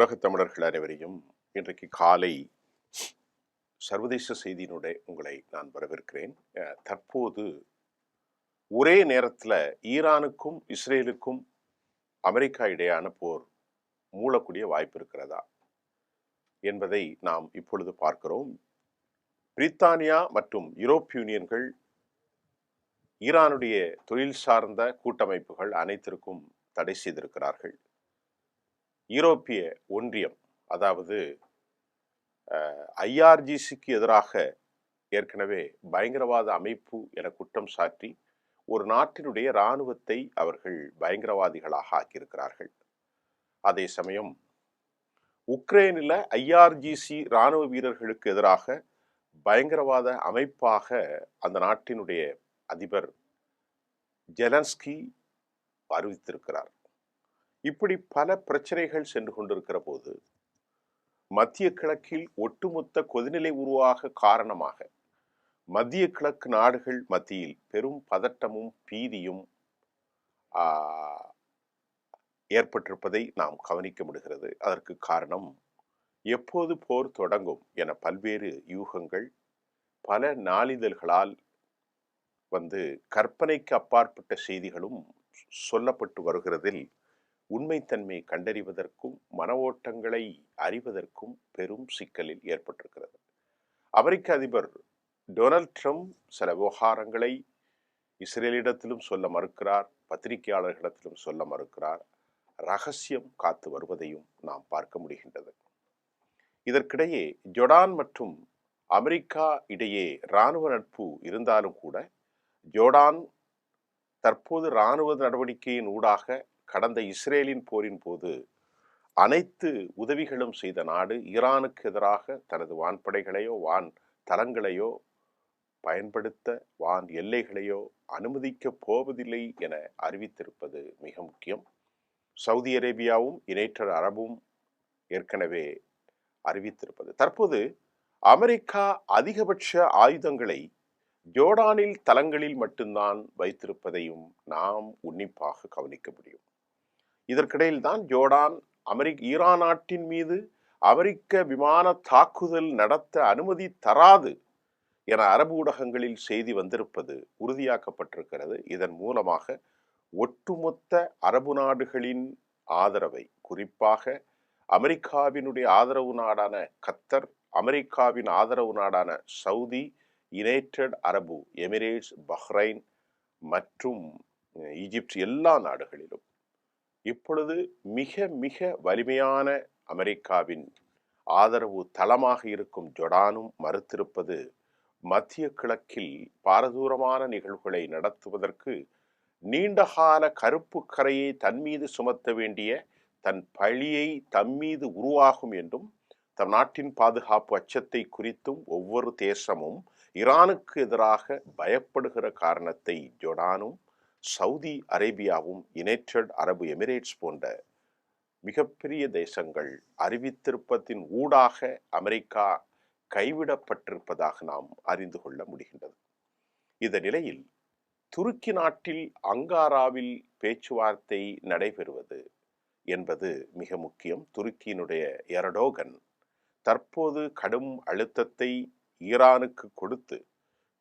உலகத் தமிழர்கள் அனைவரையும் இன்றைக்கு காலை சர்வதேச செய்தியினுடைய உங்களை நான் வரவேற்கிறேன். தற்போது ஒரே நேரத்தில் ஈரானுக்கும் இஸ்ரேலுக்கும் அமெரிக்கா இடையான போர் மூடக்கூடிய வாய்ப்பு இருக்கிறதா என்பதை நாம் இப்பொழுது பார்க்கிறோம். பிரித்தானியா மற்றும் யூரோப் யூனியன்கள் ஈரானுடைய தொழில் சார்ந்த கூட்டமைப்புகள் அனைத்திற்கும் தடை செய்திருக்கிறார்கள். யூரோப்பிய ஒன்றியம் அதாவது ஐஆர்ஜிசிக்கு எதிராக ஏற்கனவே பயங்கரவாத அமைப்பு என குற்றம் சாட்டி ஒரு நாட்டினுடைய இராணுவத்தை அவர்கள் பயங்கரவாதிகளாக ஆக்கியிருக்கிறார்கள். அதே சமயம் உக்ரைனில் ஐஆர்ஜிசி இராணுவ வீரர்களுக்கு எதிராக பயங்கரவாத அமைப்பாக அந்த நாட்டினுடைய அதிபர் ஜெலன்ஸ்கி அறிவித்திருக்கிறார். இப்படி பல பிரச்சனைகள் சென்று கொண்டிருக்கிற போது மத்திய கிழக்கில் ஒட்டுமொத்த கொதிநிலை உருவாக காரணமாக மத்திய கிழக்கு நாடுகள் மத்தியில் பெரும் பதட்டமும் பீதியும் ஏற்பட்டிருப்பதை நாம் கவனிக்க முடிகிறது. அதற்கு காரணம் எப்போது போர் தொடங்கும் என பல்வேறு யூகங்கள் பல நாளிதழ்களால் வந்து கற்பனைக்கு அப்பாற்பட்ட செய்திகளும் சொல்லப்பட்டு வருகிறதில் உண்மைத்தன்மை கண்டறிவதற்கும் மன ஓட்டங்களை அறிவதற்கும் பெரும் சிக்கலில் ஏற்பட்டிருக்கிறது. அமெரிக்க அதிபர் டொனால்ட் ட்ரம்ப் சில விவகாரங்களை இஸ்ரேலிடத்திலும் சொல்ல மறுக்கிறார் பத்திரிகையாளர்களிடத்திலும் சொல்ல மறுக்கிறார். ரகசியம் காத்து வருவதையும் நாம் பார்க்க முடிகின்றது. இதற்கிடையே ஜொடான் மற்றும் அமெரிக்கா இடையே இராணுவ நட்பு இருந்தாலும் கூட ஜோர்டான் தற்போது இராணுவ நடவடிக்கையின் ஊடாக கடந்த இஸ்ரேலின் போரின் போது அனைத்து உதவிகளும் செய்த நாடு ஈரானுக்கு எதிராக தனது வான்படைகளையோ வான் தளங்களையோ பயன்படுத்த வான் எல்லைகளையோ அனுமதிக்கப் போவதில்லை என அறிவித்திருப்பது மிக முக்கியம். சவுதி அரேபியாவும் யுனைடெட் அரபும் ஏற்கனவே அறிவித்திருப்பது. தற்போது அமெரிக்கா அதிகபட்ச ஆயுதங்களை ஜோர்டானில் தளங்களில் மட்டும்தான் வைத்திருப்பதையும் நாம் உன்னிப்பாக கவனிக்க முடியும். இதற்கிடையில் தான் ஜோர்டான் அமெரிக்க ஈரான் நாட்டின் மீது அமெரிக்க விமான தாக்குதல் நடத்த அனுமதி தராது என அரபு ஊடகங்களில் செய்தி வந்திருப்பது உறுதியாக்கப்பட்டிருக்கிறது. இதன் மூலமாக ஒட்டுமொத்த அரபு நாடுகளின் ஆதரவை குறிப்பாக அமெரிக்காவினுடைய ஆதரவு நாடான கத்தர் அமெரிக்காவின் ஆதரவு நாடான Saudi United Arab Emirates Bahrain மற்றும் ஈஜிப்ட் எல்லா நாடுகளிலும் இப்பொழுது மிக மிக வலிமையான அமெரிக்காவின் ஆதரவு தளமாக இருக்கும் ஜொடானும் மறுத்திருப்பது மத்திய கிழக்கில் பாரதூரமான நிகழ்வுகளை நடத்துவதற்கு நீண்டகால கருப்பு கரையை தன் மீது சுமத்த வேண்டிய தன் பழியை தம்மீது உருவாகும் என்றும் தம் நாட்டின் பாதுகாப்பு அச்சத்தை குறித்தும் ஒவ்வொரு தேசமும் ஈரானுக்கு எதிராக பயப்படுகிற காரணத்தை ஜொடானும் சவுதி அரேபியாவும் யுனைடெட் அரபு எமிரேட்ஸ் போன்ற மிகப்பெரிய தேசங்கள் அறிவித்திருப்பதின் ஊடாக அமெரிக்கா கைவிடப்பட்டிருப்பதாக நாம் அறிந்து கொள்ள முடிகின்றது. இந்த நிலையில் துருக்கி நாட்டில் அங்காராவில் பேச்சுவார்த்தை நடைபெறுவது என்பது மிக முக்கியம். துருக்கியினுடைய எரடோகன் தற்போது கடும் அழுத்தத்தை ஈரானுக்கு கொடுத்து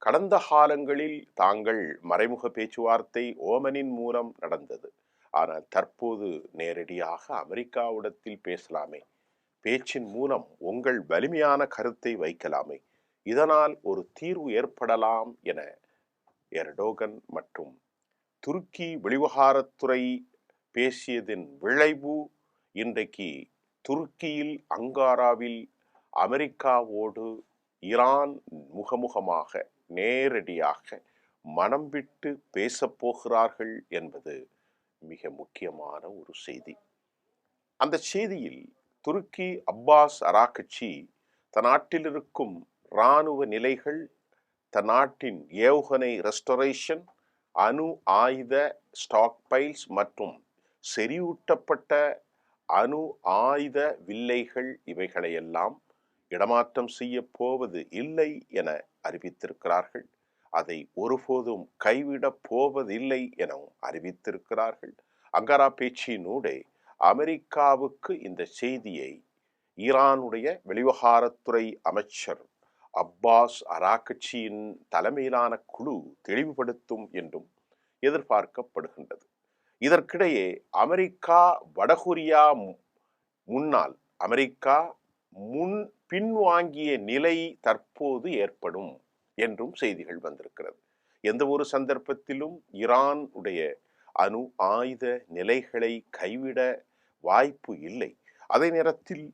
கடந்த காலங்களில் தாங்கள் மறைமுக பேச்சுவார்த்தை ஓமனின் மூலம் நடந்தது. ஆனால் தற்போது நேரடியாக அமெரிக்காவிடத்தில் பேசலாமே. பேச்சின் மூலம் உங்கள் வலிமையான கருத்தை வைக்கலாமே. இதனால் ஒரு தீர்வு ஏற்படலாம் என எர்டோகன் மற்றும் துருக்கி வெளிவகாரத்துறை பேசியதின் விளைவு இன்றைக்கு துருக்கியில் அங்காராவில் அமெரிக்காவோடு ஈரான் முகமுகமாக நேரடியாக மனம் விட்டு பேசப்போகிறார்கள் என்பது மிக முக்கியமான ஒரு செய்தி. அந்த செய்தியில் துருக்கி அப்பாஸ் அராக்கட்சி தன் நாட்டில் இருக்கும் இராணுவ நிலைகள் தன் நாட்டின் ஏவுகணை ரெஸ்டரேஷன் அணு ஆயுத ஸ்டாக் பைல்ஸ் மற்றும் செறிவூட்டப்பட்ட அணு ஆயுத வில்லைகள் இவைகளையெல்லாம் இடமாற்றம் செய்ய போவது இல்லை என அறிவித்திருக்கிறார்கள். அதை ஒருபோதும் கைவிடப் போவதில்லை எனவும் அறிவித்திருக்கிறார்கள். அங்காரா பேச்சினூடே அமெரிக்காவுக்கு இந்த செய்தியை ஈரானுடைய வெளிவகாரத்துறை அமைச்சர் அப்பாஸ் அராக்கட்சியின் தலைமையிலான குழு தெளிவுபடுத்தும் என்றும் எதிர்பார்க்கப்படுகின்றது. இதற்கிடையே அமெரிக்கா வடகொரியா முன்னால் அமெரிக்கா முன் பின்வாங்கிய நிலை தற்போது ஏற்படும் என்றும் செய்திகள் வந்திருக்கிறது. எந்த ஒரு சந்தர்ப்பத்திலும் ஈரான் உடைய அணு ஆயுத நிலைகளை கைவிட வாய்ப்பு இல்லை. அதே நேரத்தில்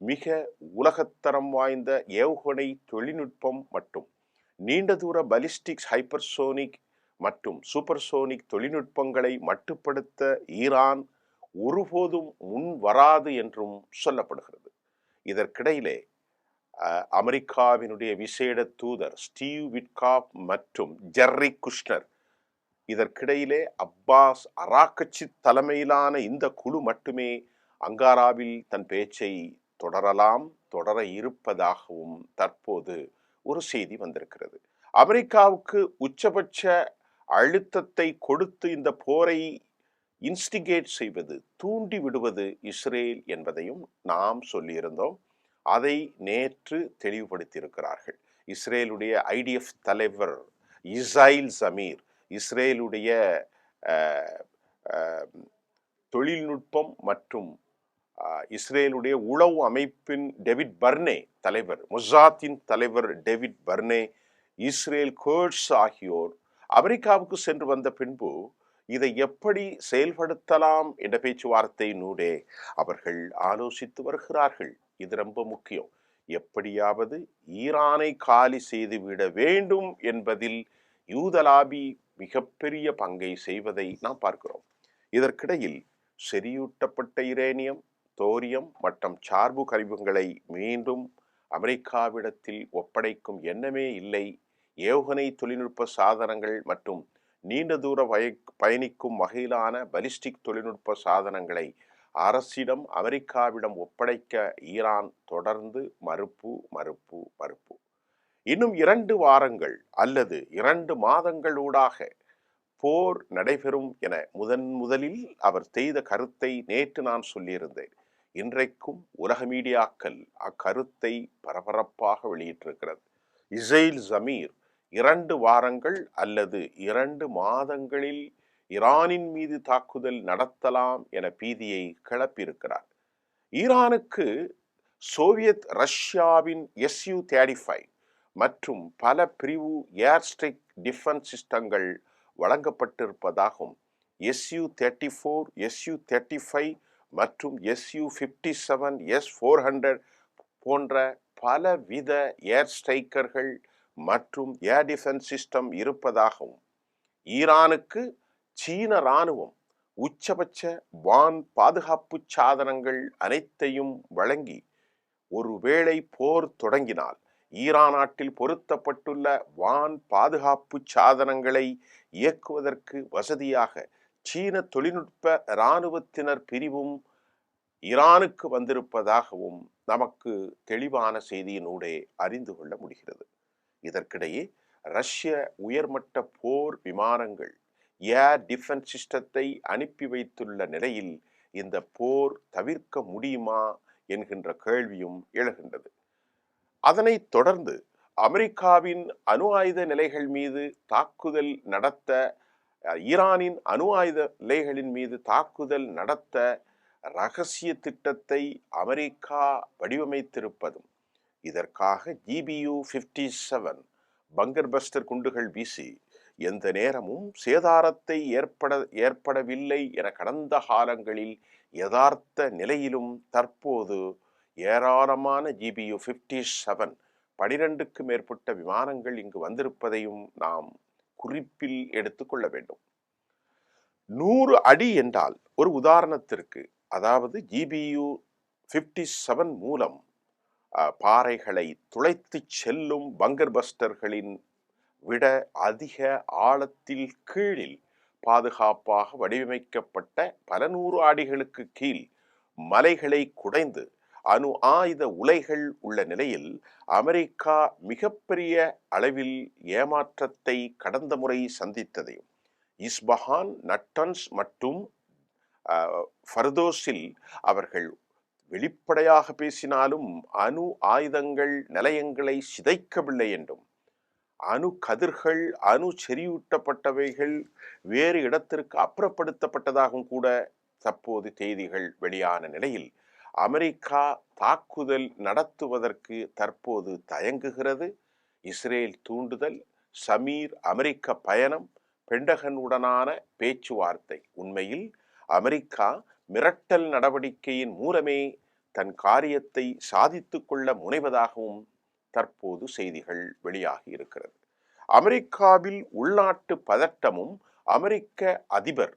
மிக உலகத்தரம் வாய்ந்த ஏவுகணை தொழில்நுட்பம் மற்றும் நீண்ட தூர பலிஸ்டிக்ஸ் ஹைப்பர்சோனிக் மற்றும் சூப்பர்சோனிக் தொழில்நுட்பங்களை மட்டுப்படுத்த ஈரான் ஒருபோதும் முன் வராது என்றும் சொல்லப்படுகிறது. இதற்கிடையிலே அமெரிக்காவினுடைய விசேட தூதர் ஸ்டீவ் விட்காப் மற்றும் ஜெர்ரி குஷ்னர். இதற்கிடையிலே அப்பாஸ் அராக்கட்சி தலைமையிலான இந்த குழு மட்டுமே அங்காராவில் தன் பேச்சை தொடரலாம் தொடர இருப்பதாகவும் தற்போது ஒரு செய்தி வந்திருக்கிறது. அமெரிக்காவுக்கு உச்சபட்ச அழுத்தத்தை கொடுத்து இந்த போரை இன்ஸ்டிகேட் செய்வது தூண்டி விடுவது இஸ்ரேல் என்பதையும் நாம் சொல்லியிருந்தோம். அதை நேற்று தெளிவுபடுத்தியிருக்கிறார்கள். இஸ்ரேலுடைய ஐடிஎஃப் தலைவர் இஸ்ரைல் சமீர் இஸ்ரேலுடைய தொழில்நுட்பம் மற்றும் இஸ்ரேலுடைய உளவு அமைப்பின் டெவிட் பர்னே தலைவர் முசாத்தின் தலைவர் டெவிட் பர்னே இஸ்ரேல் கோர்ட்ஸ் ஆகியோர் அமெரிக்காவுக்கு சென்று வந்த பின்பு இதை எப்படி செயல்படுத்தலாம் என்ற பேச்சுவார்த்தை நூடே அவர்கள் ஆலோசித்து வருகிறார்கள். இது ரொம்ப முக்கியம். எப்படியாவது ஈரானை காலி செய்துவிட வேண்டும் என்பதில் யூதலாபி மிகப்பெரிய பங்கை செய்வதை நாம் பார்க்கிறோம். இதற்கிடையில் செறியூட்டப்பட்ட இரேனியம் தோரியம் மற்றும் சார்பு கழிவுகளை மீண்டும் அமெரிக்காவிடத்தில் ஒப்படைக்கும் எண்ணமே இல்லை. ஏவுகணை தொழில்நுட்ப சாதனங்கள் மற்றும் நீண்ட தூர வய பயணிக்கும் வகையிலான பலிஸ்டிக் தொழில்நுட்ப சாதனங்களை அரசிடம் அமெரிக்காவிடம் ஒப்படைக்க ஈரான் தொடர்ந்து மறுப்பு மறுப்பு மறுப்பு. இன்னும் இரண்டு வாரங்கள் அல்லது இரண்டு மாதங்களூடாக போர் நடைபெறும் என முதன் முதலில் அவர் செய்த கருத்தை நேற்று நான் சொல்லியிருந்தேன். இன்றைக்கும் உலக மீடியாக்கள் அக்கருத்தை பரபரப்பாக வெளியிட்டிருக்கிறது. இசைல் ஜமீர் இரண்டு வாரங்கள் அல்லது இரண்டு மாதங்களில் ஈரானின் மீது தாக்குதல் நடத்தலாம் என பீதியை கிளப்பியிருக்கிறார். ஈரானுக்கு சோவியத் ரஷ்யாவின் எஸ்யூ தேர்ட்டி ஃபைவ் மற்றும் பல பிரிவு ஏர் ஸ்ட்ரைக் டிஃபென்ஸ் சிஸ்டங்கள் வழங்கப்பட்டிருப்பதாகவும் SU thirty four SU thirty five மற்றும் SU fifty seven S four hundred போன்ற பலவித ஏர் ஸ்ட்ரைக்கர்கள் மற்றும் ஏர் டிஃபென்ஸ் சிஸ்டம் இருப்பதாகவும் ஈரானுக்கு சீன இராணுவம் உச்சபட்ச வான் பாதுகாப்பு சாதனங்கள் அனைத்தையும் வழங்கி ஒருவேளை போர் தொடங்கினால் ஈரான் நாட்டில் பொருத்தப்பட்டுள்ள வான் பாதுகாப்பு சாதனங்களை இயக்குவதற்கு வசதியாக சீன தொழில்நுட்ப இராணுவத்தினர் பிரிவும் ஈரானுக்கு வந்திருப்பதாகவும் நமக்கு தெளிவான செய்தியினூடே அறிந்து கொள்ள முடிகிறது. இதற்கிடையே ரஷ்ய உயர்மட்ட போர் விமானங்கள் ஏர் டிஃபென்ஸ் சிஸ்டத்தை அனுப்பி வைத்துள்ள நிலையில் இந்த போர் தவிர்க்க முடியுமா என்கின்ற கேள்வியும் எழுகின்றது. அதனைத் தொடர்ந்து அமெரிக்காவின் அணு ஆயுத நிலைகள் மீது தாக்குதல் நடத்த ஈரானின் அணு ஆயுத நிலைகளின் மீது தாக்குதல் நடத்த ரகசிய திட்டத்தை அமெரிக்கா வடிவமைத்திருப்பதும் இதற்காக GBU fifty seven bunker buster குண்டுகள் வீசி எந்த நேரமும் சேதாரத்தை ஏற்பட ஏற்படவில்லை என கடந்த காலங்களில் யதார்த்த நிலையிலும் தற்போது ஏராளமான ஜிபியு ஃபிஃப்டி செவன் பனிரெண்டுக்கு மேற்பட்ட விமானங்கள் இங்கு வந்திருப்பதையும் நாம் குறிப்பில் எடுத்துக்கொள்ள வேண்டும். நூறு அடி என்றால் ஒரு உதாரணத்திற்கு அதாவது ஜிபியு ஃபிஃப்டி செவன் மூலம் பாறைகளை துளைத்து செல்லும் பங்கர் பஸ்டர்களின் விட அதிக ஆழத்தில் கீழில் பாதுகாப்பாக வடிவமைக்கப்பட்ட பல நூறு ஆடிகளுக்கு கீழ் மலைகளை குடைந்து அணு ஆயுத உலைகள் உள்ள நிலையில் அமெரிக்கா மிகப்பெரிய அளவில் ஏமாற்றத்தை கடந்த முறை சந்தித்ததையும் இஸ்பஹான் நட்டன்ஸ் மற்றும் ஃபர்தோஸில் அவர்கள் வெளிப்படையாக பேசினாலும் அணு ஆயுதங்கள் நிலையங்களை சிதைக்கவில்லை என்றும் அணு கதிர்கள் அணு செறியூட்டப்பட்டவைகள் வேறு இடத்திற்கு அப்புறப்படுத்தப்பட்டதாகவும் கூட தற்போது செய்திகள் வெளியான நிலையில். அமெரிக்கா தாக்குதல் நடத்துவதற்கு தற்போது தயங்குகிறது. இஸ்ரேல் தூண்டுதல் சமீர் அமெரிக்க பயணம் பெண்டகனுடனான பேச்சுவார்த்தை. உண்மையில் அமெரிக்கா மிரட்டல் நடவடிக்கையின் மூலமே தன் காரியத்தை சாதித்து கொள்ள முனைவதாகவும் தற்போது செய்திகள் வெளியாகி இருக்கிறது. அமெரிக்காவில் உள்நாட்டு பதட்டமும் அமெரிக்க அதிபர்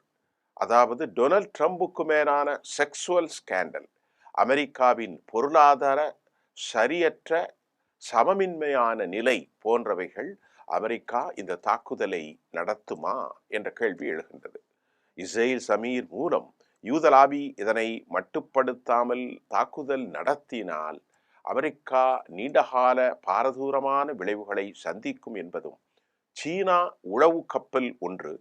அதாவது டொனால்ட் ட்ரம்புக்கு மேலான செக்ஸுவல் ஸ்கேண்டல் அமெரிக்காவின் பொருளாதார சரியற்ற சமமின்மையான நிலை போன்றவைகள் அமெரிக்கா இந்த தாக்குதலை நடத்துமா என்ற கேள்வி எழுகின்றது. இஸ்ரேல் சமீர் மூலம் யூதலாபி இதனை மட்டுப்படுத்தாமல் தாக்குதல் நடத்தினால் அமெரிக்கா நீண்டகால பாரதூரமான விளைவுகளை சந்திக்கும் என்பதும் சீனா உளவு கப்பல் ஒன்று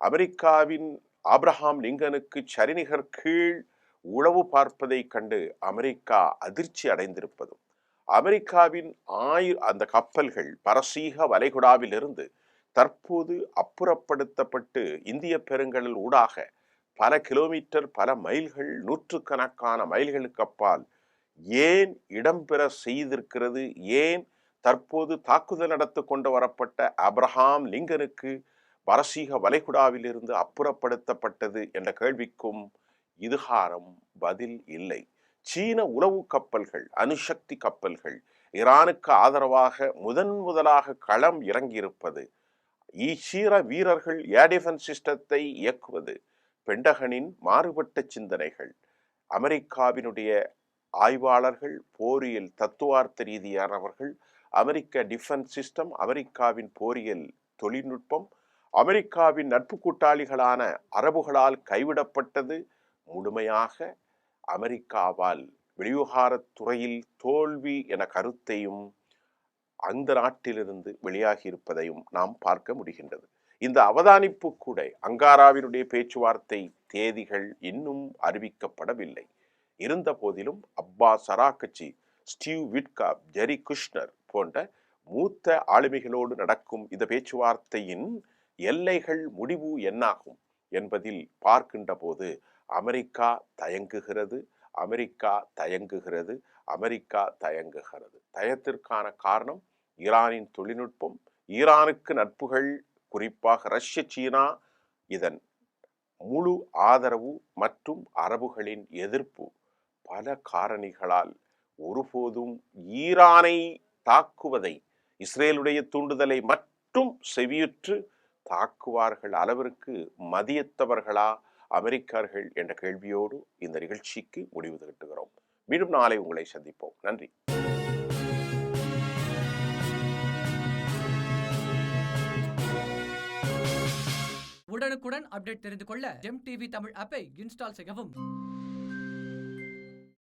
அமெரிக்காவின் ஆப்ரஹாம் லிங்கனுக்கு சரிநிகர் கீழ் உளவு பார்ப்பதை கண்டு அமெரிக்கா அதிர்ச்சி அடைந்திருப்பதும் அமெரிக்காவின் ஆயு அந்த கப்பல்கள் பரசீக வளைகுடாவிலிருந்து தற்போது அப்புறப்படுத்தப்பட்டு இந்திய பெருங்கடல் ஊடாக பல கிலோமீட்டர் பல மைல்கள் நூற்றுக்கணக்கான மைல்களுக்கு அப்பால் ஏன் இடம்பெற செய்திருக்கிறது? ஏன் தற்போது தாக்குதல் நடத்த கொண்டு வரப்பட்ட அப்ரஹாம் லிங்கனுக்கு பரசீக வளைகுடாவிலிருந்து அப்புறப்படுத்தப்பட்டது என்ற கேள்விக்கும் இதுகாரம் பதில் இல்லை. சீன உளவு கப்பல்கள் அணுசக்தி கப்பல்கள் ஈரானுக்கு ஆதரவாக முதன் முதலாக களம் இறங்கியிருப்பது ஈசீர வீரர்கள் ஏர் டிஃபென்ஸ் சிஸ்டத்தை இயக்குவது பெண்டகனின் மாறுபட்ட சிந்தனைகள் அமெரிக்காவினுடைய ஆய்வாளர்கள் போரியல் தத்துவார்த்த ரீதியானவர்கள் அமெரிக்க டிஃபென்ஸ் சிஸ்டம் அமெரிக்காவின் போரியல் தொழில்நுட்பம் அமெரிக்காவின் நட்பு கூட்டாளிகளான அரபுகளால் கைவிடப்பட்டது. முழுமையாக அமெரிக்காவால் வெளிவிவகாரத் துறையில் தோல்வி என கருத்தையும் அந்த நாட்டிலிருந்து வெளியாகி இருப்பதையும் நாம் பார்க்க முடிகின்றது. இந்த அவதானிப்பு கூட அங்காராவினுடைய பேச்சுவார்த்தை தேதிகள் இன்னும் அறிவிக்கப்படவில்லை. இருந்த போதிலும் அப்பா சராக்கச்சி ஸ்டீவ் விட்கா ஜெரி குஷ்னர் போன்ற மூத்த ஆளுமைகளோடு நடக்கும் இந்த பேச்சுவார்த்தையின் எல்லைகள் முடிவு என்னாகும் என்பதில் பார்க்கின்ற போது அமெரிக்கா தயங்குகிறது அமெரிக்கா தயங்குகிறது அமெரிக்கா தயங்குகிறது. தயத்திற்கான காரணம் ஈரானின் தொழில்நுட்பம் ஈரானுக்கு நட்புகள் குறிப்பாக ரஷ்ய சீனா இதன் முழு ஆதரவு மற்றும் அரபுகளின் எதிர்ப்பு. பல காரணிகளால் ஒருபோதும் ஈரானை தாக்குவதை இஸ்ரேலுடைய தூண்டுதலை மட்டும் செவியுற்று தாக்குவார்கள் அளவிற்கு மதியத்தவர்களா அமெரிக்கர்கள் என்ற கேள்வியோடு இந்த நிகழ்ச்சிக்கு முடிவு கட்டுகிறோம் மீண்டும் நாளை உங்களை சந்திப்போம். நன்றி. உடனுக்குடன் அப்டேட் தெரிந்து கொள்ள ஜெம் டிவி தமிழ் ஆப்பை இன்ஸ்டால் செய்யவும்.